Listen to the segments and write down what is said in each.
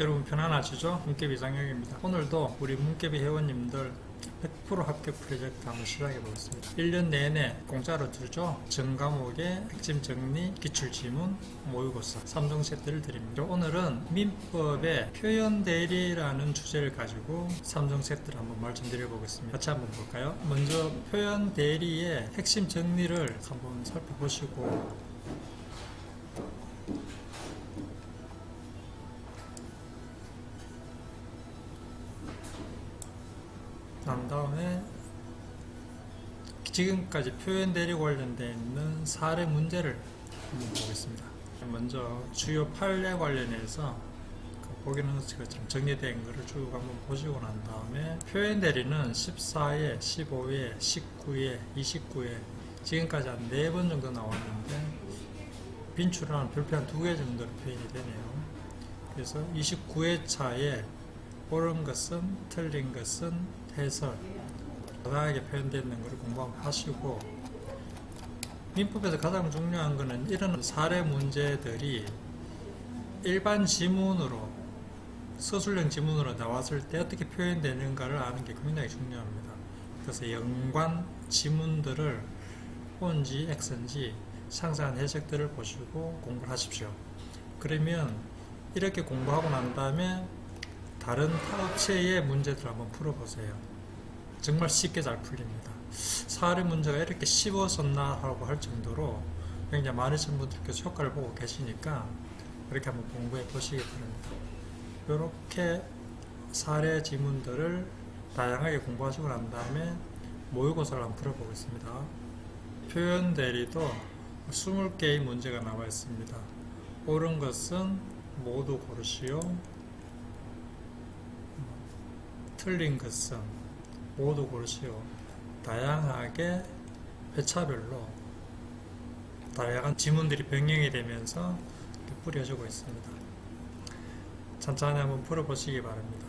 여러분 편안하시죠? 문깨비 장영입니다. 오늘도 우리 문깨비 회원님들 100% 합격 프로젝트 한번 시작해 보겠습니다. 1년 내내 공짜로 주죠. 전 과목의 핵심 정리, 기출 지문, 모의고사 3종 세트를 드립니다. 오늘은 민법의 표현 대리라는 주제를 가지고 3종 세트를 한번 말씀드려 보겠습니다. 같이 한번 볼까요? 먼저 표현 대리의 핵심 정리를 한번 살펴보시고 난 다음에 지금까지 표현 대리 관련되어 있는 사례 문제를 한번 보겠습니다. 먼저 주요 판례 관련해서 그 보기는 것처럼 정리된 것을 쭉 한번 보시고 난 다음에 표현 대리는 14회, 15회, 19회, 29회 지금까지 한네번 정도 나왔는데 빈출은 별표 한두개 정도로 표현이 되네요. 그래서 29회 차에 옳은 것은 틀린 것은 해설 다양하게 표현되어 있는 것을 공부 한번 하시고 민법에서 가장 중요한 것은 이런 사례 문제들이 일반 지문으로 서술형 지문으로 나왔을 때 어떻게 표현되는가를 아는 게 굉장히 중요합니다. 그래서 연관 지문들을 O인지 X인지 상세한 해석들을 보시고 공부를 하십시오. 그러면 이렇게 공부하고 난 다음에 다른 타업체의 문제들 한번 풀어보세요. 정말 쉽게 잘 풀립니다. 사례 문제가 이렇게 쉬웠었나 하고 할 정도로 굉장히 많으신 분들께서 효과를 보고 계시니까 그렇게 한번 공부해 보시기 바랍니다. 이렇게 사례 지문들을 다양하게 공부하시고 난 다음에 모의고사를 한번 풀어보겠습니다. 표현 대리도 20개의 문제가 나와 있습니다. 옳은 것은 모두 고르시오. 틀린 것은 모두 고르시오. 다양하게 회차별로 다양한 지문들이 변경이 되면서 뿌려주고 있습니다. 천천히 한번 풀어보시기 바랍니다.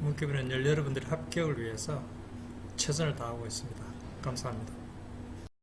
문기부는 여러분들의 합격을 위해서 최선을 다하고 있습니다. 감사합니다.